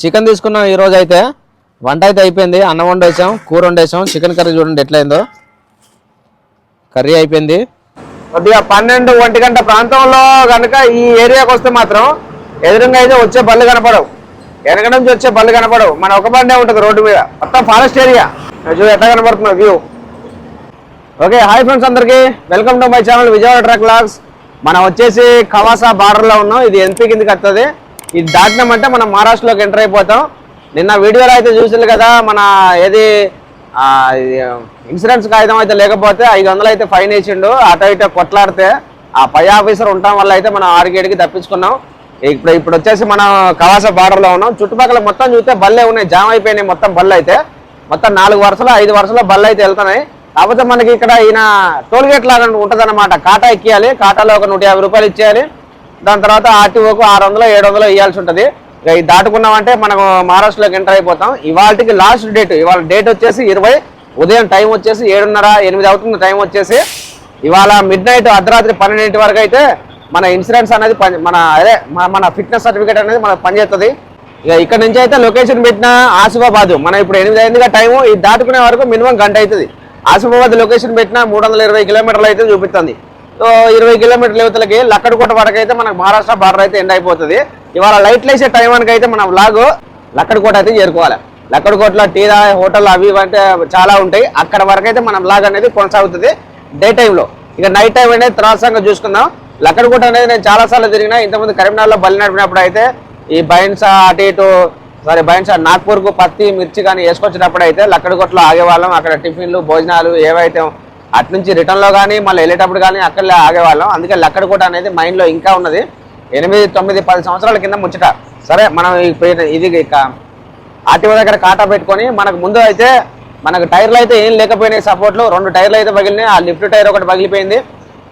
Chicken తీసుకున్నాం ఈరోజు అయితే వంట అయితే అయిపోయింది. అన్నం వండేసాం కూర వండేసాం. చికెన్ కర్రీ చూడండి ఎట్లయిందో కర్రీ అయిపోయింది. కొద్దిగా పన్నెండు ఒంటి గంట ప్రాంతంలో కనుక ఈ ఏరియాకి వస్తే మాత్రం ఎదురుగా అయితే వచ్చే బళ్ళు కనపడవు. వెనక నుంచి వచ్చే బళ్ళు కనపడవు. మన ఒక బండే ఉంటుంది రోడ్డు మీద. మొత్తం ఫారెస్ట్ ఏరియా. చూడు ఎట్లా కనపడుతున్నావు వ్యూ. ఓకే హాయ్ ఫ్రెండ్స్ అందరికీ. Welcome to my channel Vijayawada truck logs మనం వచ్చేసి కవాసా బార్డర్లో ఉన్నాం. ఇది ఎన్పీ కిందకి వస్తుంది ఇది దాటినామంటే మనం మహారాష్ట్రలోకి ఎంటర్ అయిపోతాం. నిన్న వీడియోలో అయితే చూసారు కదా మన ఏది ఇన్సూరెన్స్ కాగితం అయితే లేకపోతే ఐదు వందలు అయితే ఫైన్ వేసిండు. అటు ఇటు కొట్లాడితే ఆ పై ఆఫీసర్ ఉండటం వల్ల అయితే మనం ఆరుగేడికి తప్పించుకున్నాం. ఇప్పుడు ఇప్పుడు వచ్చేసి మనం కవాస బార్డర్లో ఉన్నాం. చుట్టుపక్కల మొత్తం చూస్తే బల్లే ఉన్నాయి జామ్ అయిపోయినాయి మొత్తం బళ్ళు అయితే. మొత్తం నాలుగు వరుసలు ఐదు వరుసలో బళ్ళు అయితే వెళ్తున్నాయి. కాకపోతే మనకి ఇక్కడ ఈయన టోల్గేట్ లాగా ఉంటుంది అనమాట కాటా ఎక్కియాలి కాటాలో ఒక నూట యాభై రూపాయలు ఇచ్చేయాలి. దాని తర్వాత ఆర్టీఓకు ఆరు వందలు ఏడు వందలు ఇవ్వాల్సి ఉంటుంది. ఇక ఇది దాటుకున్నామంటే మనకు మహారాష్ట్రలోకి ఎంటర్ అయిపోతాం. ఇవాళకి లాస్ట్ డేట్ ఇవాళ డేట్ వచ్చేసి ఇరవై ఉదయం టైం వచ్చేసి ఏడున్నర ఎనిమిది అవుతుంది టైం వచ్చేసి ఇవాళ మిడ్ నైట్ అర్ధరాత్రి పన్నెండింటి వరకు అయితే మన ఇన్సూరెన్స్ అనేది పని మన అదే మన- మన ఫిట్నెస్ సర్టిఫికేట్ అనేది మనకు పనిచేస్తుంది ఇక ఇక్కడ నుంచి అయితే లొకేషన్ పెట్టిన ఆసిఫాబాద్ మనం ఇప్పుడు ఎనిమిది అయిందిగా టైము ఇది దాటుకునే వరకు మినిమం గంట అవుతుంది. ఆసిఫాబాద్ లొకేషన్ పెట్టిన మూడు వందల ఇరవై కిలోమీటర్లు అయితే చూపిస్తుంది. ఇరవై కిలోమీటర్ల యువతలకి లక్కడికోట వరకు అయితే మనకు మహారాష్ట్ర బార్డర్ అయితే ఎండ్ అయిపోతుంది. ఇవాళ లైట్లు వేసే టైంకి అయితే మన లాగు లక్కడికోట అయితే చేరుకోవాలి. లక్కడికోటలో టీ హోటల్ అవి అంటే చాలా ఉంటాయి. అక్కడ వరకు అయితే మన వ్లాగ్ అనేది కొనసాగుతుంది. డే టైంలో ఇక నైట్ టైం అనేది త్రాసంగా చూసుకుందాం. లక్కడికోట అనేది నేను చాలా సార్లు తిరిగినా ఇంతకుముందు కరీంనగర్లో బలి నడిపినప్పుడు అయితే ఈ బైన్సా అటు ఇటు సారీ బైన్సా నాగ్పూర్కు పత్తి మిర్చి కానీ వేసుకొచ్చినప్పుడు అయితే లక్కడికోటలో ఆగేవాళ్ళం. అక్కడ టిఫిన్లు భోజనాలు ఏవైతే అటు నుంచి రిటర్న్లో కానీ మళ్ళీ వెళ్ళేటప్పుడు కానీ అక్కడే ఆగేవాళ్ళం. అందుకే కూడా అనేది మైండ్లో ఇంకా ఉన్నది. ఎనిమిది తొమ్మిది పది సంవత్సరాల కింద ముచ్చట. సరే మనం పోయిన- ఇది ఆర్టీఓ దగ్గర కాటా పెట్టుకొని మనకు ముందు అయితే మనకు టైర్లు అయితే ఏం లేకపోయినాయి సపోర్ట్లు రెండు టైర్లు అయితే పగిలినాయి. ఆ లిఫ్ట్ టైర్ ఒకటి పగిలిపోయింది.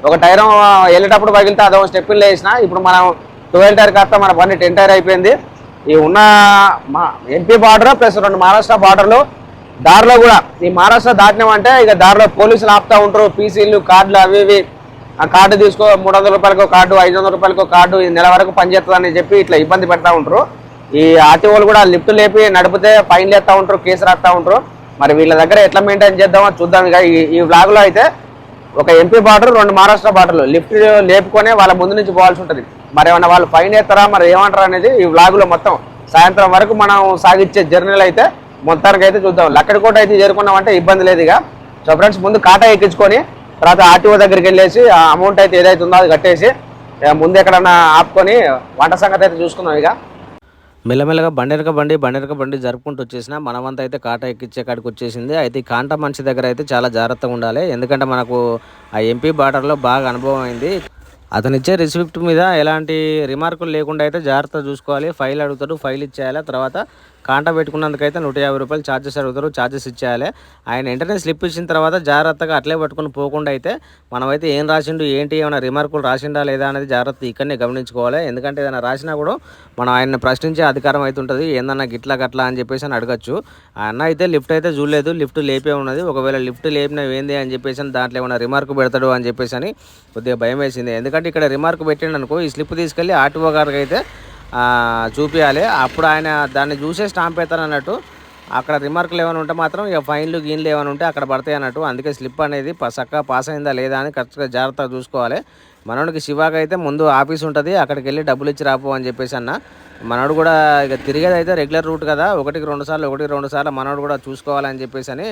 ఒక టైర్ వెళ్ళేటప్పుడు పగిలితే అదో స్టెప్పులు వేసిన. ఇప్పుడు మనం ట్వెల్వ్ టైర్ కాస్త మన బండి టెన్ టైర్ అయిపోయింది. ఈ ఉన్న మా ఎంపీ బార్డర్ ప్లస్ రెండు మహారాష్ట్ర బార్డర్లు దారిలో కూడా ఈ మహారాష్ట్ర దాటినామంటే ఇక దారిలో పోలీసులు ఆపుతా ఉంటారు. పీసీలు కార్డులు అవి ఇవి. ఆ కార్డు తీసుకో మూడు వందల రూపాయలకో కార్డు ఐదు వందల రూపాయలకో కార్డు ఈ నెల వరకు పనిచేస్తుందని చెప్పి ఇట్లా ఇబ్బంది పెడతా ఉంటారు. ఈ ఆర్టీఓలు కూడా లిఫ్ట్ లేపి నడిపితే ఫైన్ వేస్తూ ఉంటారు కేసు రాస్తా ఉంటారు. మరి వీళ్ళ దగ్గర ఎట్లా మెయింటైన్ చేద్దామో చూద్దాం ఇక. ఈ ఈ అయితే ఒక ఎంపీ బార్డర్ రెండు మహారాష్ట్ర బార్డర్లు. లిఫ్ట్ లేపుకొని వాళ్ళ ముందు నుంచి పోవాల్సి ఉంటుంది. మరి ఏమన్నా వాళ్ళు ఫైన్ వేస్తారా మరి ఏమంటారా అనేది ఈ vlog మొత్తం సాయంత్రం వరకు మనం సాగించే జర్నీలు అయితే మొత్తానికి అయితే చూద్దాం. లక్కడికోట అయితే చేరుకున్నామంటే ఇబ్బంది లేదు ఇక. సో ఫ్రెండ్స్ ముందు కాటా ఎక్కించుకొని తర్వాత ఆర్టీఓ దగ్గరికి వెళ్ళేసి ఆ అమౌంట్ అయితే ఏదైతే ఉందో అది కట్టేసి ఇక ముందు ఎక్కడన్నా ఆపుకొని వంట సంగతి అయితే చూసుకున్నాం ఇక. మెల్లమెల్లగా బండెనక బండి బండెనక బండి జరుపుకుంటూ వచ్చేసిన మనమంతా అయితే కాటా ఎక్కించే కాడికి వచ్చేసింది. అయితే ఈ కాంట మనిషి దగ్గర అయితే చాలా జాగ్రత్తగా ఉండాలి. ఎందుకంటే మనకు ఆ ఎంపీ బార్డర్లో బాగా అనుభవం అయింది. అతను ఇచ్చే రిసిప్ట్ మీద ఎలాంటి రిమార్కులు లేకుండా అయితే జాగ్రత్త చూసుకోవాలి. ఫైల్ అడుగుతాడు ఫైల్ ఇచ్చేయాలి. తర్వాత కాంటా పెట్టుకున్నందుకైతే నూట యాభై రూపాయలు ఛార్జెస్ అడుగుతారు ఛార్జెస్ ఇచ్చేయాలి. ఆయన వెంటనే స్లిప్ ఇచ్చిన తర్వాత జాగ్రత్తగా అట్లే పట్టుకుని పోకుండా అయితే మనమైతే ఏం రాసిండు ఏంటి ఏమైనా రిమార్కులు రాసిండా లేదా అనేది జాగ్రత్త ఇక్కడనే గమనించుకోవాలి. ఎందుకంటే ఏదైనా రాసినా కూడా మనం ఆయన్ని ప్రశ్నించే అధికారం అయితే ఉంటుంది. ఏందన్నా గిట్లా గట్లా అని చెప్పేసి అని అడగచ్చు. అన్న అయితే లిఫ్ట్ అయితే చూడలేదు లిఫ్ట్ లేపే ఉన్నది. ఒకవేళ లిఫ్ట్ లేపినా ఏంది అని చెప్పేసి దాంట్లో ఏమైనా రిమార్క్ పెడతాడు అని చెప్పేసి అని కొద్దిగా భయం వేసింది. ఎందుకంటే ఇక్కడ రిమార్క్ పెట్టిండు అనుకో ఈ స్లిప్ తీసుకెళ్ళి ఆర్టీఓ గారికి అయితే చూపించాలి అప్పుడు ఆయన దాన్ని చూసే స్టాంప్ అవుతారు అన్నట్టు. అక్కడ రిమార్కులు ఏమైనా ఉంటే మాత్రం ఇక ఫైన్లు గీన్లు ఏమైనా ఉంటే అక్కడ పడతాయి అన్నట్టు. అందుకే స్లిప్ అనేది చక్కగా పాస్ అయిందా లేదా అని కరెక్ట్గా జాగ్రత్తగా చూసుకోవాలి. మనోడికి శివాకి అయితే ముందు ఆఫీస్ ఉంటుంది. అక్కడికి వెళ్ళి డబ్బులు ఇచ్చి రాపో అని చెప్పేసి అన్న. మనోడు కూడా ఇక తిరిగేది అయితే రెగ్యులర్ రూట్ కదా. ఒకటికి రెండు సార్లు ఒకటికి రెండు సార్లు మనోడు కూడా చూసుకోవాలని చెప్పేసి అని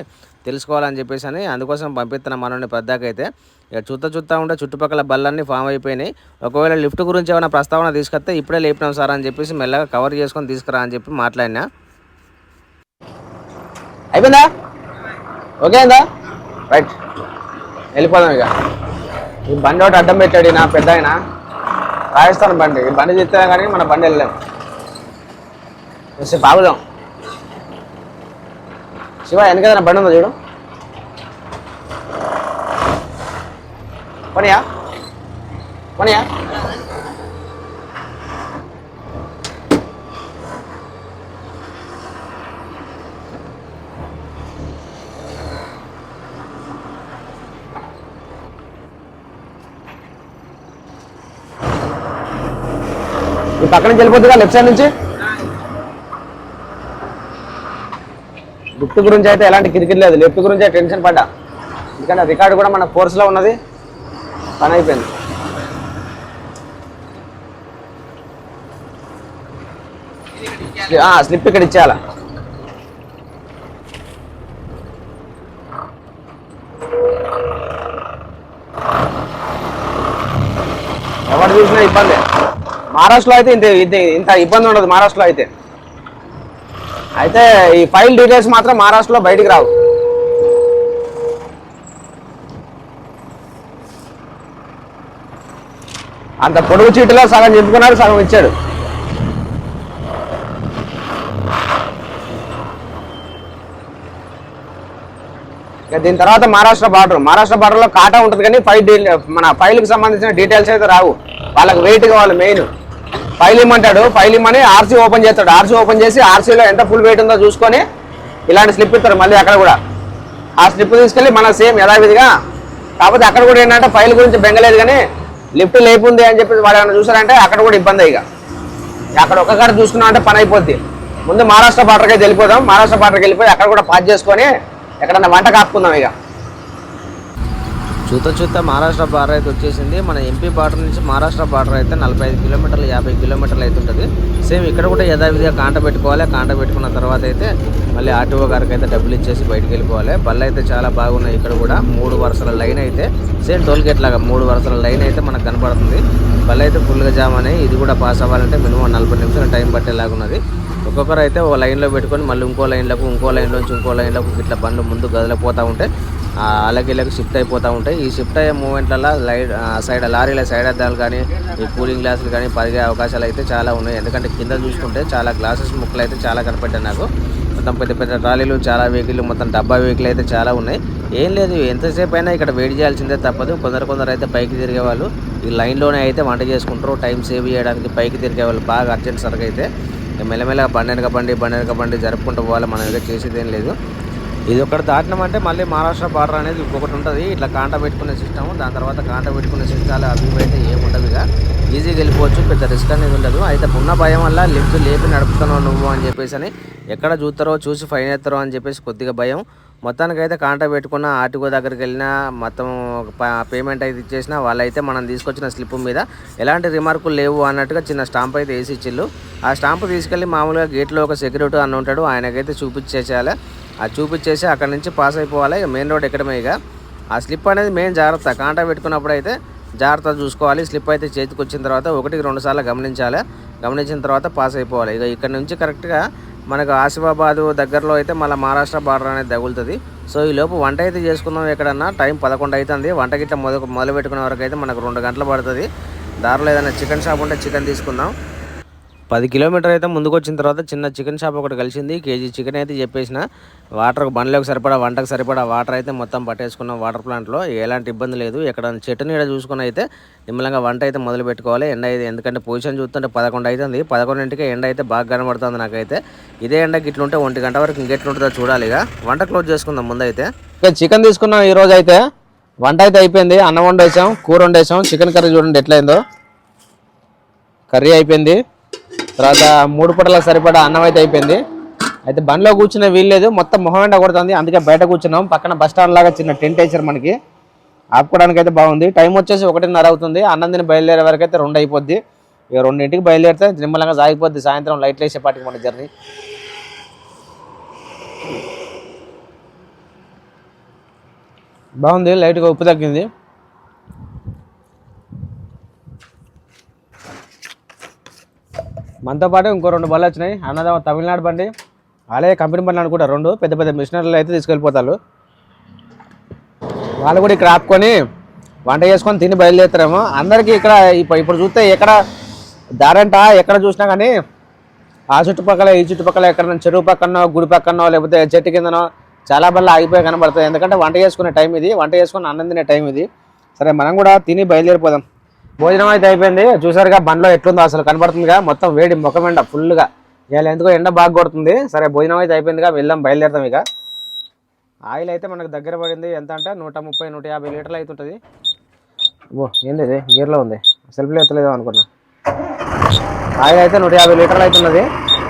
తెలుసుకోవాలని చెప్పేసి అని అందుకోసం పంపిస్తున్నాను మనోడిని పెద్దకైతే. ఇక చూస్తా చూస్తా ఉంటే చుట్టుపక్కల బళ్ళన్నీ ఫామ్ అయిపోయినాయి. ఒకవేళ లిఫ్ట్ గురించి ఏమైనా ప్రస్తావన తీసుకొస్తే ఇప్పుడే లేపినాం సార్ అని చెప్పేసి మెల్లగా కవర్ చేసుకొని తీసుకురా అని చెప్పి మాట్లాడినా. అయిపోయిందా? ఓకే అయిందా రైట్. వెళ్ళిపోదాం ఇక. ఈ బండి ఒకటి అడ్డం పెట్టాడు నా పెద్ద ఆయన. రాజస్థాన్ బండి. ఈ బండి చెప్తే కానీ మన బండి వెళ్ళలేము బాగుదాం. శివ వెనకదైనా బండి ఉందా చూడు? పనియా పనియా ఈ పక్క లెఫ్ట్ సైడ్ నుంచి. గుర్తు గురించి అయితే ఎలాంటి కిరికిరి లేదు. లెఫ్ట్ గురించి టెన్షన్ పడ్డా. ఎందుకంటే రికార్డు కూడా మన ఫోర్స్లో ఉన్నది. పని అయిపోయింది. ఆ, స్లిప్ ఇక్కడ ఇచ్చేయాల? ఎవరు చూసినా ఇబ్బంది. మహారాష్ట్రలో అయితే ఇంత ఇంత ఇంత ఇబ్బంది ఉండదు మహారాష్ట్రలో అయితే. అయితే ఈ ఫైల్ డీటెయిల్స్ మాత్రం మహారాష్ట్రలో బయటికి రావు. అంత పొడుగు చీటిలో సగం చెప్పుకున్నాడు సగం ఇచ్చాడు. ఇక దీని తర్వాత మహారాష్ట్ర బార్డర్ మహారాష్ట్ర బార్డర్లో కాటా ఉంటుంది కానీ ఫైల్ డీ మన ఫైల్కి సంబంధించిన డీటెయిల్స్ అయితే రావు. వాళ్ళకి వెయిట్ కావాలి మెయిన్ ఫైల్ ఇమ్మంటాడు ఫైల్ ఇమ్మని ఆర్సీ ఓపెన్ చేస్తాడు. ఆర్సీ ఓపెన్ చేసి ఆర్సీలో ఎంత ఫుల్ వెయిట్ ఉందో చూసుకొని ఇలాంటి స్లిప్ ఇస్తారు మళ్ళీ అక్కడ కూడా. ఆ స్లిప్ తీసుకెళ్ళి మన సేమ్ యథావిధిగా. కాకపోతే అక్కడ కూడా ఏంటంటే ఫైల్ గురించి బెంగలేదు కానీ లిఫ్ట్ లేపుంది అని చెప్పి వాడు ఏమైనా చూసారంటే అక్కడ కూడా ఇబ్బంది ఇక. అక్కడ ఒక కాడ చూసుకున్నాం అంటే పని అయిపోద్ది. ముందు మహారాష్ట్ర బార్డర్కి వెళ్ళిపోదాం. మహారాష్ట్ర బార్డర్కి వెళ్ళిపోయి అక్కడ కూడా పాస్ చేసుకొని ఎక్కడన్నా వంట కాపుకుందాం ఇక. చూత చూత మహారాష్ట్ర బార్డర్ అయితే వచ్చేసింది. మన ఎంపీ బార్డర్ నుంచి మహారాష్ట్ర బార్డర్ అయితే నలభై ఐదు కిలోమీటర్లు యాభై కిలోమీటర్లు అయితే ఉంటుంది సేమ్ ఇక్కడ కూడా యథావిధిగా కాంట పెట్టుకోవాలి. కాంట పెట్టుకున్న తర్వాత అయితే మళ్ళీ ఆర్టీఓ గారికి అయితే డబ్బులు ఇచ్చేసి బయటికి వెళ్ళిపోవాలి. బళ్ళు అయితే చాలా బాగున్నాయి ఇక్కడ కూడా. మూడు వరుసల లైన్ అయితే సేమ్ టోల్ గేట్ లాగా మూడు వరుసల లైన్ అయితే మనకు కనపడుతుంది. బళ్ళు అయితే ఫుల్గా జామ్ అని ఇది కూడా పాస్ అవ్వాలంటే మినిమం నలభై నిమిషాలు టైం పట్టేలాగా ఉన్నది. ఒక్కొక్కరు అయితే ఒక లైన్లో పెట్టుకొని మళ్ళీ ఇంకో లైన్లకు ఇంకో లైన్లోంచి ఇంకో లైన్లకు ఇట్లా బండ్లు ముందు గదిలిపోతూ ఉంటే అలాగే ఇలాగ షిఫ్ట్ అయిపోతూ ఉంటాయి. ఈ షిఫ్ట్ అయ్యే మూమెంట్లలో లైట్ సైడ్ లారీల సైడ్ అద్దాలు కానీ ఈ కూలింగ్ గ్లాసులు కానీ పరిగే అవకాశాలు అయితే చాలా ఉన్నాయి. ఎందుకంటే కింద చూసుకుంటే చాలా గ్లాసెస్ ముక్కలు అయితే చాలా కనపడ్డాయి నాకు. మొత్తం పెద్ద పెద్ద ట్రాలీలు చాలా వెహికల్ మొత్తం డబ్బా వెహికల్ అయితే చాలా ఉన్నాయి. ఏం లేదు ఎంతసేపు అయినా ఇక్కడ వెయిట్ చేయాల్సిందే తప్పదు. కొందరు కొందరు అయితే పైకి తిరిగే వాళ్ళు ఈ లైన్లోనే అయితే వంట చేసుకుంటారు. టైం సేవ్ చేయడానికి పైకి తిరిగే వాళ్ళు బాగా అర్జెంట్ సరిగా అయితే. మెల్లమెల్లగా బండి వెనక బండి బండి వెనక బండి జరుపుకుంటూ పోవాలి. మనం ఏదో చేసేది ఏం లేదు. ఇది ఒకటి దాటినామంటే మళ్ళీ మహారాష్ట్ర బార్డర్ అనేది ఇంకొకటి ఉంటుంది. ఇట్లా కాంట పెట్టుకునే సిస్టమ్ దాని తర్వాత కాంట పెట్టుకునే సిస్టాలు అవి అయితే ఏముండవు ఇక. ఈజీగా వెళ్ళిపోవచ్చు పెద్ద రిస్క్ అనేది ఉండదు. అయితే ఉన్న భయం వల్ల లిఫ్ట్ లేపి నడుపుతున్నావు నువ్వు అని చెప్పేసి అని ఎక్కడ చూస్తారో చూసి ఫైన్ ఎత్తారో అని చెప్పేసి కొద్దిగా భయం. మొత్తానికి అయితే కాంటా పెట్టుకున్న ఆర్టీఓ దగ్గరికి వెళ్ళినా మొత్తం పేమెంట్ అయితే ఇచ్చేసినా వాళ్ళైతే మనం తీసుకొచ్చిన స్లిప్ మీద ఎలాంటి రిమార్కులు లేవు అన్నట్టుగా చిన్న స్టాంప్ అయితే వేసి ఇచ్చిళ్ళు. ఆ స్టాంప్ తీసుకెళ్ళి మామూలుగా గేట్లో ఒక సెక్యూరిటీ అన్న ఉంటాడు. ఆయనకైతే చూపించేసేయాలి. అది చూపించేసి అక్కడ నుంచి పాస్ అయిపోవాలి. ఇక మెయిన్ రోడ్ ఎక్కడమే ఇక. ఆ స్లిప్ అనేది మెయిన్ జాగ్రత్త. కాంటా పెట్టుకున్నప్పుడు అయితే జాగ్రత్త చూసుకోవాలి. స్లిప్ అయితే చేతికి వచ్చిన తర్వాత ఒకటికి రెండు సార్లు గమనించాలి. గమనించిన తర్వాత పాస్ అయిపోవాలి. ఇక ఇక్కడ నుంచి కరెక్ట్గా మనకు ఆసిఫాబాదు దగ్గరలో అయితే మళ్ళీ మహారాష్ట్ర బార్డర్ అనేది తగులుతుంది. సో ఈ లోపు వంట అయితే చేసుకుందాం ఎక్కడన్నా. టైం పదకొండు అవుతుంది వంట గిట్ట మొదలు మొదలు పెట్టుకునే వరకు అయితే మనకు రెండు గంటలు పడుతుంది. దారిలో ఏదైనా చికెన్ షాప్ ఉంటే చికెన్ తీసుకుందాం. పది కిలోమీటర్ అయితే ముందుకు వచ్చిన తర్వాత చిన్న చికెన్ షాప్ ఒకటి కలిసింది. కేజీ చికెన్ అయితే చెప్పేసిన. వాటర్ బండ్లకు సరిపడా వంటకు సరిపడా వాటర్ అయితే మొత్తం పట్టేసుకున్నాం వాటర్ ప్లాంట్లో. ఎలాంటి ఇబ్బంది లేదు. ఇక్కడ చెట్టు నీడ చూసుకుని అయితే నిమ్మలంగా వంట అయితే మొదలు పెట్టుకోవాలి. ఎండ అయితే ఎందుకంటే పొజిషన్ చూస్తుంటే పదకొండు అవుతుంది పదకొండింటికి ఎండ అయితే బాగా కనబడుతుంది నాకైతే. ఇదే ఎండ గిట్లుంటే ఒంటి గంట వరకు ఇంకెట్లుంటుందో చూడాలి ఇక. వంట క్లోజ్ చేసుకుందాం ముందైతే. ఇక చికెన్ తీసుకున్నాం ఈ రోజు అయితే. వంట అయితే అయిపోయింది. అన్నం వండేసాం కూర వండేసాం. చికెన్ కర్రీ చూడండి ఎట్లయిందో. కర్రీ అయిపోయింది. తర్వాత మూడు పూటలకు సరిపడా అన్నం అయితే అయిపోయింది. అయితే బండ్లో కూర్చునే వీల్లేదు మొత్తం మొహం ఎండ కొడుతుంది. అందుకే బయట కూర్చున్నాం. పక్కన బస్ స్టాండ్ లాగా చిన్న టెంట్ వేసారు మనకి. ఆపుకోవడానికి అయితే బాగుంది. టైం వచ్చేసి ఒకటిన్నర అవుతుంది. అన్నందిని బయలుదేరే వరకు అయితే రెండు అయిపోద్ది. ఇక రెండింటికి బయలుదేరితే నిమ్మలంగా సాగిపోద్ది. సాయంత్రం లైట్లు వేసేపాటికి మన జర్నీ. బాగుంది. లైట్గా ఉప్పు తగ్గింది. మనతో పాటు ఇంకో రెండు బళ్ళు వచ్చినాయి. అన్నదమ్మ తమిళనాడు బండి అలాగే కంపెనీ బండ్లు అనుకుంటా రెండు పెద్ద పెద్ద మిషనరీలు అయితే తీసుకెళ్ళిపోతారు. వాళ్ళు కూడా ఇక్కడ ఆపుకొని వంట చేసుకొని తిని బయలుదేరుతారేమో. అందరికీ ఇక్కడ ఇప్పుడు ఇప్పుడు చూస్తే ఎక్కడ దారంట ఎక్కడ చూసినా కానీ ఆ చుట్టుపక్కల ఈ చుట్టుపక్కల ఎక్కడ చెరువు పక్కనో గుడి పక్కనో లేకపోతే చెట్టు కిందనో చాలా బల్ల ఆగిపోయి కనబడతాయి. ఎందుకంటే వంట చేసుకునే టైం ఇది వంట చేసుకుని అన్నం తినే టైం ఇది. సరే మనం కూడా తిని బయలుదేరిపోదాం. భోజనం అయితే అయిపోయింది. చూసారుగా బండ్లో ఎట్లుందో అసలు కనబడుతుందిగా. మొత్తం వేడి ముఖం ఎండ ఫుల్గా ఇవాళ ఎందుకో ఎండ బాగా కొడుతుంది. సరే భోజనం అయితే అయిపోయిందిగా. వెళ్ళాం బయలుదేరుతాం ఇక. ఆయిల్ అయితే మనకు దగ్గర పడింది. ఎంత అంటే నూట ముప్పై నూట యాభై లీటర్లు అవుతుంటుంది ఓ ఏంది ఇది? గేర్లో ఉంది. సెల్ఫ్లో ఎత్తలేదో అనుకున్నా. ఆయిల్ అయితే నూట యాభై లీటర్లు అవుతున్నది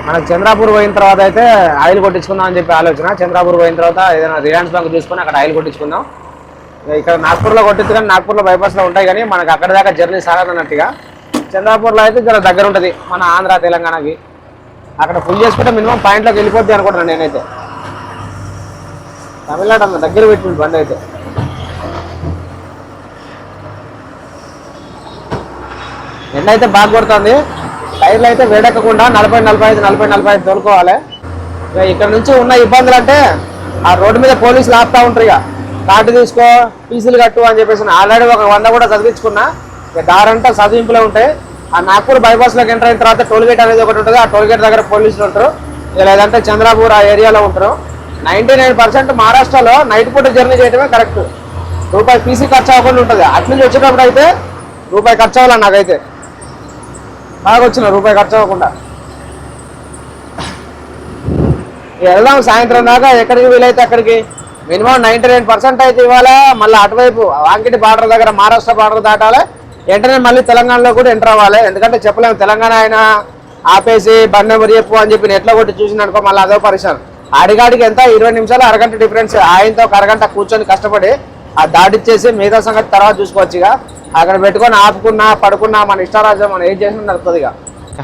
మనకు చంద్రాపూర్ పోయిన తర్వాత అయితే ఆయిల్ కొట్టించుకుందాం అని చెప్పి ఆలోచన. చంద్రాపూర్ పోయిన తర్వాత ఏదైనా రిలయన్స్ బ్యాంక్ తీసుకొని అక్కడ ఆయిల్ కొట్టించుకుందాం. ఇక్కడ నాగ్పూర్లో కొట్టించు కానీ నాగ్పూర్లో బైపాస్లో ఉంటాయి కానీ మనకు అక్కడ దాకా జర్నీ సాగదన్నట్టుగా చంద్రాపూర్లో అయితే జర దగ్గర ఉంటుంది మన ఆంధ్ర తెలంగాణకి. అక్కడ ఫుల్ చేసుకుంటే మినిమం పాయింట్లోకి వెళ్ళిపోద్ది అనుకుంటున్నాను నేనైతే. తమిళనాడు అన్న దగ్గర పెట్టింది బండి అయితే. ఎండ అయితే బాగా కొడుతుంది టైర్లు అయితే వేడెక్కకుండా నలభై నలభై ఐదు నలభై నలభై ఐదు తోలుకోవాలి. ఇక ఇక్కడ నుంచి ఉన్న ఇబ్బందులు అంటే ఆ రోడ్డు మీద పోలీసులు ఆపుతా ఉంటారు ఇక. కార్డు తీసుకో ఫీజులు కట్టు అని చెప్పేసి ఆల్రెడీ ఒక వంద కూడా చదివించుకున్నా. ఇక దారంతా చదివింపులో ఉంటాయి. ఆ నాగ్పూర్ బైపాస్లోకి ఎంటర్ అయిన తర్వాత టోల్ గేట్ అనేది ఒకటి ఉంటుంది. ఆ టోల్ గేట్ దగ్గర పోలీసులు ఉంటారు. లేదంటే చంద్రాపూర్ ఆ ఏరియాలో ఉంటారు. నైంటీ నైన్ పర్సెంట్ మహారాష్ట్రలో నైట్ పూట జర్నీ చేయడమే కరెక్ట్ రూపాయి పీసీ ఖర్చు అవ్వకుండా ఉంటుంది. అట్ల నుంచి వచ్చేటప్పుడు అయితే రూపాయి ఖర్చు అవ్వాలి నాకైతే? బాగా వచ్చిన రూపాయి ఖర్చు అవ్వకుండా. వెళ్దాం సాయంత్రం దాకా. ఎక్కడికి వీలైతే అక్కడికి. మినిమం నైంటీ నైన్ పర్సెంట్ అయితే ఇవ్వాలా? మళ్ళీ అటువైపు వాంకిటి బార్డర్ దగ్గర మహారాష్ట్ర బార్డర్ దాటాలి. వెంటనే మళ్ళీ తెలంగాణలో కూడా ఎంటర్ అవ్వాలి. ఎందుకంటే చెప్పలేము తెలంగాణ ఆయన ఆపేసి బండి నెంబర్ చెప్పు అని చెప్పి నెట్లో కొట్టి చూసిననుకో మళ్ళీ అదో పరిశ్రమ అడిగాడికి ఎంత? ఇరవై నిమిషాలు అరగంట డిఫరెన్స్ ఆయనతో ఒక అరగంట కూర్చొని కష్టపడి ఆ దాటిచ్చేసి మిగతా సంగతి తర్వాత చూసుకోవచ్చు ఇక. అక్కడ పెట్టుకొని ఆపుకున్నా పడుకున్నా మన ఇష్టారాజ్యం మనం ఏం చేసినా నడుస్తుంది ఇక.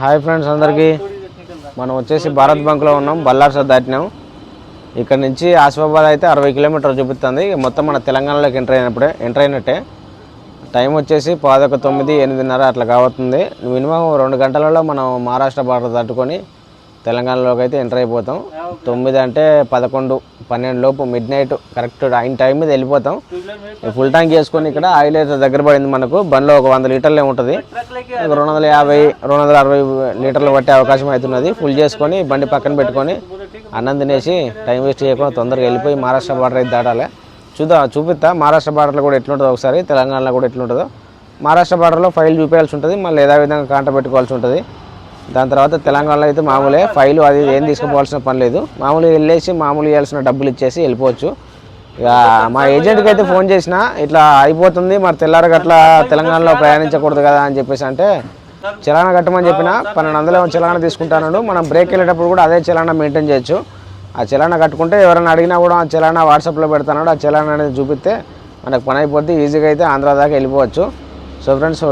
హాయ్ ఫ్రెండ్స్ అందరికీ. మనం వచ్చేసి భారత్ బంక్లో ఉన్నాం. బల్లార్స దాటినాం. ఇక్కడ నుంచి ఆసిఫాబాద్ అయితే అరవై కిలోమీటర్లు చూపిస్తుంది. మొత్తం మన తెలంగాణలోకి ఎంటర్ అయినప్పుడే ఎంటర్ అయినట్టే. టైం వచ్చేసి పాదొక తొమ్మిది ఎనిమిదిన్నర అట్లా కావస్తుంది మినిమం రెండు గంటలలో మనం మహారాష్ట్ర బార్డర్ దాటుకొని తెలంగాణలోకి అయితే ఎంటర్ అయిపోతాం. తొమ్మిది అంటే పదకొండు పన్నెండు లోపు మిడ్ నైట్ కరెక్ట్ అయిన టైం మీద వెళ్ళిపోతాం. ఫుల్ ట్యాంక్ చేసుకొని ఇక్కడ ఆయిల్ అయితే దగ్గర పడింది మనకు. బండ్లో ఒక వంద లీటర్లే ఉంటుంది. రెండు వందల యాభై రెండు వందల అరవై లీటర్లు పట్టే అవకాశం అవుతున్నది. ఫుల్ చేసుకొని బండి పక్కన పెట్టుకొని అన్నం తినేసి టైం వేస్ట్ చేయకుండా తొందరగా వెళ్ళిపోయి మహారాష్ట్ర బార్డర్ అయితే దాటాలి. చూద్దాం చూపిస్తా. మహారాష్ట్ర బార్డర్లో కూడా ఎట్లుంటుందో ఒకసారి. తెలంగాణలో కూడా ఎట్లుంటుందో. మహారాష్ట్ర బార్డర్లో ఫైల్ చూపించాల్సి ఉంటుంది. మళ్ళీ ఏదో విధంగా కాంట పెట్టుకోవాల్సి ఉంటుంది. దాని తర్వాత తెలంగాణలో అయితే మామూలే ఫైలు అది ఏం తీసుకుపోవాల్సిన పని లేదు. మామూలుగా వెళ్ళేసి మామూలు ఇవ్వాల్సిన డబ్బులు ఇచ్చేసి వెళ్ళిపోవచ్చు. ఇక మా ఏజెంట్కి అయితే ఫోన్ చేసిన ఇట్లా అయిపోతుంది. మరి తెల్లారకి తెలంగాణలో ప్రయాణించకూడదు కదా అని చెప్పేసి అంటే చలానా కట్టమని చెప్పిన పన్నెండు వందలు చలానా తీసుకుంటాను మనం బ్రేక్ వెళ్ళేటప్పుడు కూడా అదే చలానా మెయింటైన్ చేయొచ్చు. ఆ చలానా కట్టుకుంటే ఎవరైనా అడిగినా కూడా ఆ చలానా వాట్సాప్లో పెడతాను ఆ చలానా అనేది చూపిస్తే మనకు పని అయిపోద్ది ఈజీగా అయితే ఆంధ్ర దాకా వెళ్ళిపోవచ్చు. సో ఫ్రెండ్స్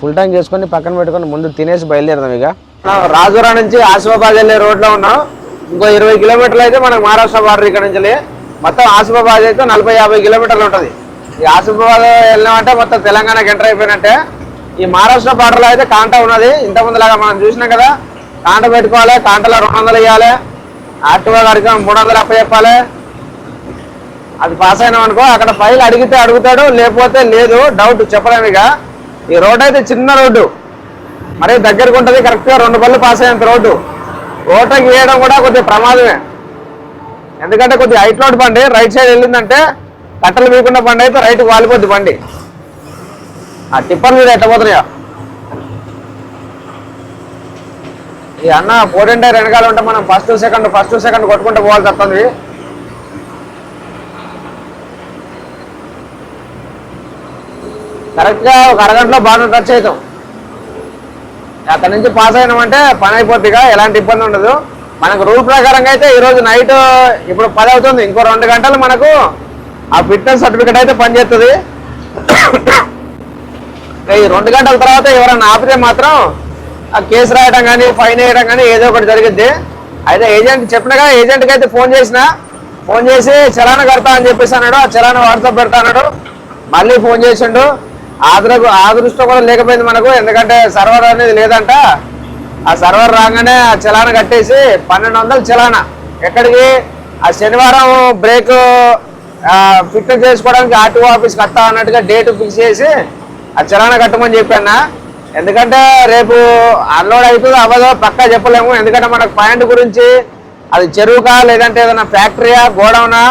ఫుల్ టైం చేసుకొని పక్కన పెట్టుకొని ముందు తినేసి బయలుదేరదాం ఇక. రాజురా నుంచి ఆసిఫాబాద్ వెళ్ళే రోడ్లో ఉన్నాం. ఇంకో ఇరవై కిలోమీటర్లు అయితే మనకు మహారాష్ట్ర బార్డర్ ఇక్కడ నుంచి మొత్తం ఆసిఫాబాద్ అయితే నలభై యాభై కిలోమీటర్లు ఉంటుంది. ఈ ఆసిఫాబాద్ వెళ్ళినామంటే మొత్తం తెలంగాణకి ఎంటర్ అయిపోయినట్టే. ఈ మహారాష్ట్ర బార్డర్లో అయితే కాంటా ఉన్నది. ఇంతకుముందు లాగా మనం చూసినాం కదా కాంట పెట్టుకోవాలి కాంటలో రెండు వందలు ఇవ్వాలి ఆర్టీఓ అడిగిన మూడు వందలు అప్ప చెప్పాలి అది పాస్ అయినాం అనుకో అక్కడ ఫైల్ అడిగితే అడుగుతాడు లేకపోతే లేదు డౌట్ చెప్పలేము ఇక. ఈ రోడ్ అయితే చిన్న రోడ్డు. మరి దగ్గరకు ఉంటుంది కరెక్ట్గా రెండు బళ్ళు పాస్ అయ్యేంత రోడ్డు. ఓటకి వేయడం కూడా కొద్దిగా ప్రమాదమే. ఎందుకంటే కొద్దిగా హైట్ లోడ్ బండి రైట్ సైడ్ వెళ్ళిందంటే కట్టలు మీకున్న బండి అయితే రైట్కి వాలిపోద్ది బండి. ఆ టిప్పర్ మీద ఎట్టబోతున్నాయా ఈ అన్న ఫోర్టీన్ టైర్ వెనకాల ఉంటే మనం ఫస్ట్ సెకండ్ ఫస్ట్ సెకండ్ కొట్టుకుంటూ పోవాల్సి వస్తుంది కరెక్ట్గా ఒక అరగంటలో బాగా టచ్ అవుతాం అక్కడ నుంచి పాస్ అయినామంటే పని అయిపోద్దిగా ఎలాంటి ఇబ్బంది ఉండదు. మనకు రూల్ ప్రకారంగా అయితే ఈరోజు నైట్ ఇప్పుడు పది అవుతుంది ఇంకో రెండు గంటలు మనకు ఆ ఫిట్నెస్ సర్టిఫికేట్ అయితే పనిచేస్తుంది ఈ రెండు గంటల తర్వాత ఎవరైనా ఆపితే మాత్రం ఆ కేసు రాయడం కానీ ఫైన్ వేయడం కానీ ఏదో ఒకటి జరిగింది అయితే ఏజెంట్ చెప్పినగా ఏజెంట్కి అయితే ఫోన్ చేసిన ఫోన్ చేసి చలాన కడతా అని చెప్పేసి అన్నాడు. ఆ చలానా వాట్సాప్ పెడతా అన్నాడు. మళ్ళీ ఫోన్ చేసిండు. ఆదరకు ఆదృష్టం కూడా లేకపోయింది మనకు. ఎందుకంటే సర్వర్ అనేది లేదంట. ఆ సర్వర్ రాగానే ఆ చలాన కట్టేసి పన్నెండు వందలు చలానా. ఎక్కడికి? ఆ శనివారం బ్రేక్ ఫిట్నెస్ చేసుకోవడానికి ఆర్టీఓ ఆఫీస్ కట్టా అన్నట్టుగా డేట్ ఫిక్స్ చేసి ఆ చలానా కట్టమని చెప్పాను ఎందుకంటే రేపు అన్లోడ్ అవుతుందో అవ్వదో పక్కా చెప్పలేము. ఎందుకంటే మనకు పాయింట్ గురించి అది చెరువుకా లేదంటే ఏదైనా ఫ్యాక్టరీయా గోడౌనా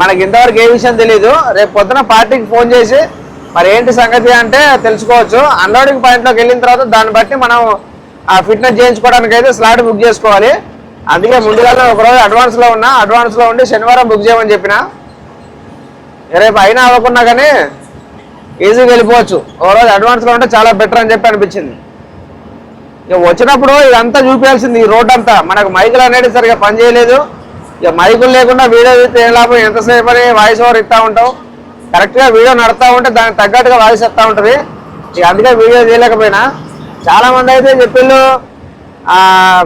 మనకి ఇంతవరకు ఏ విషయం తెలియదు రేపు పొద్దున పార్టీకి ఫోన్ చేసి మరి ఏంటి సంగతి అంటే తెలుసుకోవచ్చు. అన్లోడింగ్ పాయింట్లోకి వెళ్ళిన తర్వాత దాన్ని బట్టి మనం ఆ ఫిట్నెస్ చేయించుకోవడానికి అయితే స్లాట్ బుక్ చేసుకోవాలి. అందుకే ముందుగానే ఒకరోజు అడ్వాన్స్లో ఉన్నా. అడ్వాన్స్లో ఉండి శనివారం బుక్ చేయమని చెప్పిన. రేపు అయినా అవ్వకున్నా కానీ ఈజీగా వెళ్ళిపోవచ్చు. ఓ రోజు అడ్వాన్స్లో ఉంటే చాలా బెటర్ అని చెప్పి అనిపించింది. ఇక వచ్చినప్పుడు ఇదంతా చూపించాల్సింది ఈ రోడ్ అంతా. మనకు మైకులు అనేది సరిగా పని చేయలేదు. ఇక మైకులు లేకుండా వీడియో చూస్తే ఏం లాభం? ఎంతసేపు అని వాయిస్ ఓవర్ ఇస్తూ ఉంటాం కరెక్ట్గా వీడియో నడుస్తూ ఉంటే దానికి తగ్గట్టుగా వాయిస్ వస్తూ ఉంటుంది. ఇక అందుకే వీడియో చేయలేకపోయినా చాలామంది అయితే చెప్పిళ్ళు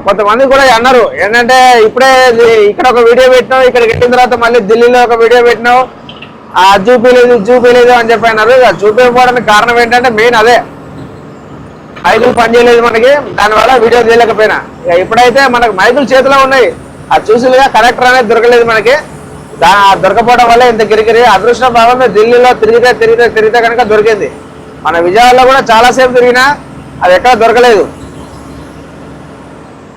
కొంతమంది కూడా అన్నారు. ఏంటంటే ఇప్పుడే ఇక్కడ ఒక వీడియో పెట్టినావు ఇక్కడికి వెళ్ళిన తర్వాత మళ్ళీ ఢిల్లీలో ఒక వీడియో పెట్టినావు. చూపించలేదు ఇది చూపించలేదు అని చెప్పి అన్నారు. చూపించకపోవడానికి కారణం ఏంటంటే మెయిన్ అదే. మైకులు పనిచేయలేదు మనకి దానివల్ల వీడియో తీయలేకపోయినా. ఇక ఇప్పుడైతే మనకు మైకులు చేతిలో ఉన్నాయి. అది చూసిగా కరెక్టర్ అనేది దొరకలేదు మనకి. దా దొరకపోవడం వల్ల ఇంత గిరిగిరి అదృష్టం భాగంగా ఢిల్లీలో తిరిగితే తిరిగితే తిరిగితే కనుక దొరికింది. మన విజయవాడలో కూడా చాలాసేపు తిరిగినా అది ఎక్కడ దొరకలేదు.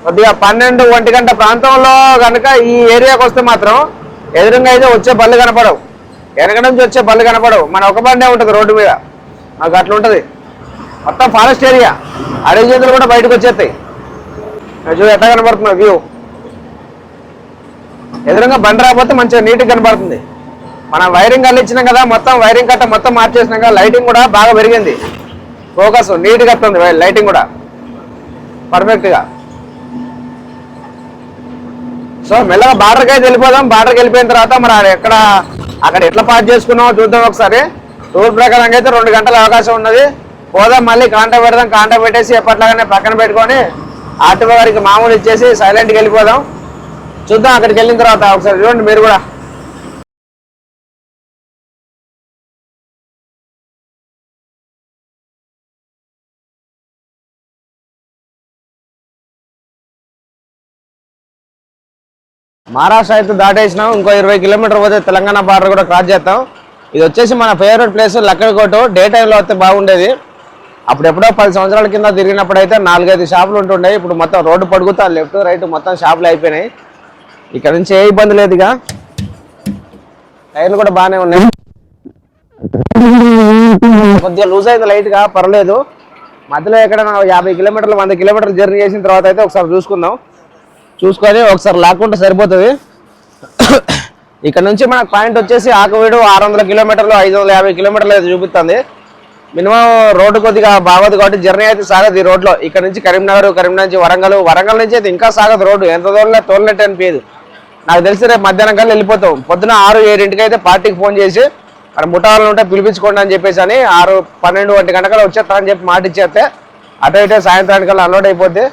కొద్దిగా పన్నెండు ఒంటి గంట ప్రాంతంలో కనుక ఈ ఏరియాకి వస్తే మాత్రం ఎదురుగా అయితే వచ్చే బళ్ళు కనపడవు. వెనక నుంచి వచ్చే బళ్ళు కనపడవు. మన ఒక బండే ఉంటుంది రోడ్డు మీద. మాకు అట్లా ఉంటుంది. మొత్తం ఫారెస్ట్ ఏరియా. అడవి జంతువులు కూడా బయటకు వచ్చేస్తాయి. అది చూడు ఎట్లా కనపడుతుంది వ్యూ ఎదురుగా బండి రాకపోతే మంచిగా నీట్గా కనపడుతుంది. మనం వైరింగ్ అల్లిచ్చినాం కదా మొత్తం వైరింగ్ కట్ట మొత్తం మార్చేసినాక లైటింగ్ కూడా బాగా పెరిగింది. ఫోకస్ నీట్గా వస్తుంది లైటింగ్ కూడా. పర్ఫెక్ట్గా సో మెల్లగా బార్డర్కి అయితే వెళ్ళిపోదాం. బార్డర్కి వెళ్ళిపోయిన తర్వాత మరి ఎక్కడ అక్కడ ఎట్లా పాస్ చేసుకున్నామో చూద్దాం ఒకసారి. రూల్ ప్రకారం అయితే రెండు గంటల అవకాశం ఉన్నది. పోదాం మళ్ళీ కాంట పెడదాం కాంట పెట్టేసి ఎప్పట్లాగానే పక్కన పెట్టుకొని ఆటో గారికి మామూలు ఇచ్చేసి సైలెంట్కి వెళ్ళిపోదాం. చూద్దాం అక్కడికి వెళ్ళిన తర్వాత ఒకసారి చూడండి మీరు కూడా. మహారాష్ట్ర అయితే దాటేసినాం. ఇంకో ఇరవై కిలోమీటర్ పోతే తెలంగాణ బార్డర్ కూడా క్రాస్ చేస్తాం. ఇది వచ్చేసి మన ఫేవరెట్ ప్లేస్ లక్కడికోట. డే టైంలో వస్తే బాగుండేది. అప్పుడెప్పుడో పది సంవత్సరాల కింద తిరిగినప్పుడు అయితే నాలుగైదు షాపులు ఉంటుండే. ఇప్పుడు మొత్తం రోడ్డు పడుగుతా లెఫ్ట్ రైట్ మొత్తం షాపులు అయిపోయినాయి. ఇక్కడ నుంచి ఏ ఇబ్బంది లేదు ఇక. టైర్లు కూడా బాగానే ఉన్నాయి. కొద్దిగా లూజ్ అయింది లైట్గా పర్లేదు. మధ్యలో ఎక్కడ యాభై కిలోమీటర్లు వంద కిలోమీటర్లు జర్నీ చేసిన తర్వాత అయితే ఒకసారి చూసుకుందాం. చూసుకొని ఒకసారి లాక్కుంటే సరిపోతుంది. ఇక్కడ నుంచి మనకు పాయింట్ వచ్చేసి ఆకువీడు ఆరు వందల కిలోమీటర్లు ఐదు వందల యాభై కిలోమీటర్లు అయితే చూపిస్తుంది. మినిమం రోడ్డు కొద్దిగా బాగోదు కాబట్టి జర్నీ అయితే సాగదు ఈ రోడ్లో. ఇక్కడ నుంచి కరీంనగర్ కరీంనగర్ నుంచి వరంగల్ వరంగల్ నుంచి అయితే ఇంకా సాగదు రోడ్డు. ఎంత దూరంలో తోలినట్టు అనిపించదు. నాకు తెలిసి రేపు మధ్యాహ్నం కల్లా వెళ్ళిపోతాం. పొద్దున ఆరు ఏడింటికి అయితే పార్టీకి ఫోన్ చేసి మరి ముఠాలు ఉంటే పిలిపించుకోండి అని చెప్పేసి అని ఆరు పన్నెండు ఒంటి గంటకల్లా వచ్చేస్తా అని చెప్పి మాట ఇచ్చేస్తే అటు ఇటే సాయంత్రానికల్లా అన్లోడ్ అయిపోతే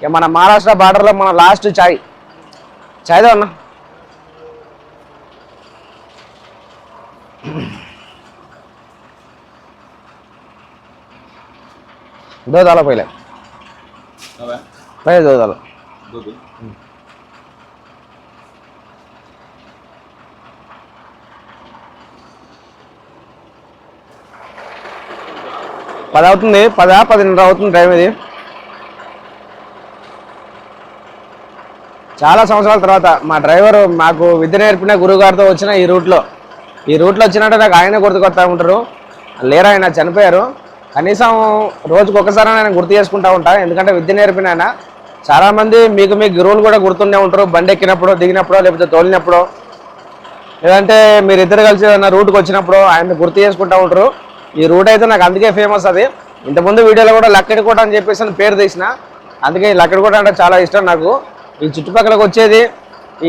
ఇక మన మహారాష్ట్ర బార్డర్లో మన లాస్ట్ చాయ్. చాయ్ అన్న? దోదాలో పోయలే. పోయే దోదాలు పది అవుతుంది పదా పదిన్నర అవుతుంది టైం ఇది. చాలా సంవత్సరాల తర్వాత మా డ్రైవర్ మాకు విద్య నేర్పిన గురువుగారితో వచ్చిన ఈ రూట్లో. ఈ రూట్లో వచ్చినట్టు నాకు ఆయన గుర్తుకొస్తా ఉంటారు. లేరా ఆయన చనిపోయారు. కనీసం రోజుకు ఒకసారి ఆయన గుర్తు చేసుకుంటూ ఉంటాను ఎందుకంటే విద్య నేర్పిన ఆయన. చాలామంది మీకు మీ గురువులు కూడా గుర్తుండే ఉంటారు. బండి ఎక్కినప్పుడు దిగినప్పుడు లేకపోతే తోలినప్పుడు. లేదంటే మీరు ఇద్దరు కలిసి ఏదైనా రూట్కి వచ్చినప్పుడు ఆయన గుర్తు చేసుకుంటూ ఉంటారు. ఈ రూట్ అయితే నాకు అందుకే ఫేమస్ అది. ఇంతకుముందు వీడియోలో కూడా లక్కడికోట అని చెప్పేసి పేరు తీసిన. అందుకే ఈ అంటే చాలా ఇష్టం నాకు. ఈ చుట్టుపక్కలకు వచ్చేది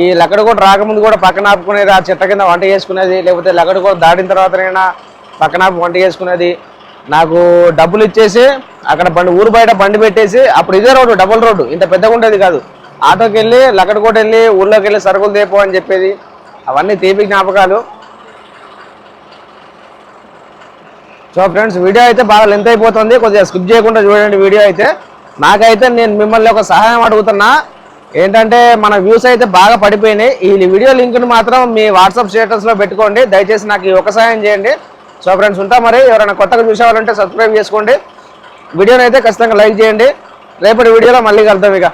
ఈ లక్కడు కూడా రాకముందు కూడా పక్కన ఆపుకునేది ఆ చెట్ల కింద వంట చేసుకునేది లేకపోతే లక్కడి కూడా దాటిన తర్వాతనైనా పక్కన ఆపి వంట చేసుకునేది. నాకు డబ్బులు ఇచ్చేసి అక్కడ బండి ఊరు బయట బండి పెట్టేసి అప్పుడు ఇదే రోడ్డు డబుల్ రోడ్డు ఇంత పెద్దగా ఉండేది కాదు. ఆటోకి వెళ్ళి లక్కడికోట వెళ్ళి ఊళ్ళోకి వెళ్ళి సరుకులు తేపు అని చెప్పేది. అవన్నీ తీపి జ్ఞాపకాలు. సో ఫ్రెండ్స్ వీడియో అయితే బాగా లెంత్ అయిపోతుంది. కొద్దిగా స్కిప్ చేయకుండా చూడండి వీడియో అయితే. నాకైతే నేను మిమ్మల్ని ఒక సహాయం అడుగుతున్నా. ఏంటంటే మన వ్యూస్ అయితే బాగా పడిపోయినాయి. ఈ వీడియో లింక్ను మాత్రం మీ వాట్సాప్ స్టేటస్లో పెట్టుకోండి. దయచేసి నాకు ఈ ఒక సహాయం చేయండి. సో ఫ్రెండ్స్ ఉంటా మరి. ఎవరైనా కొత్తగా చూసేవాళ్ళంటే సబ్స్క్రైబ్ చేసుకోండి. వీడియోని అయితే ఖచ్చితంగా లైక్ చేయండి. రేపటి వీడియోలో మళ్ళీ కలుద్దాం ఇక.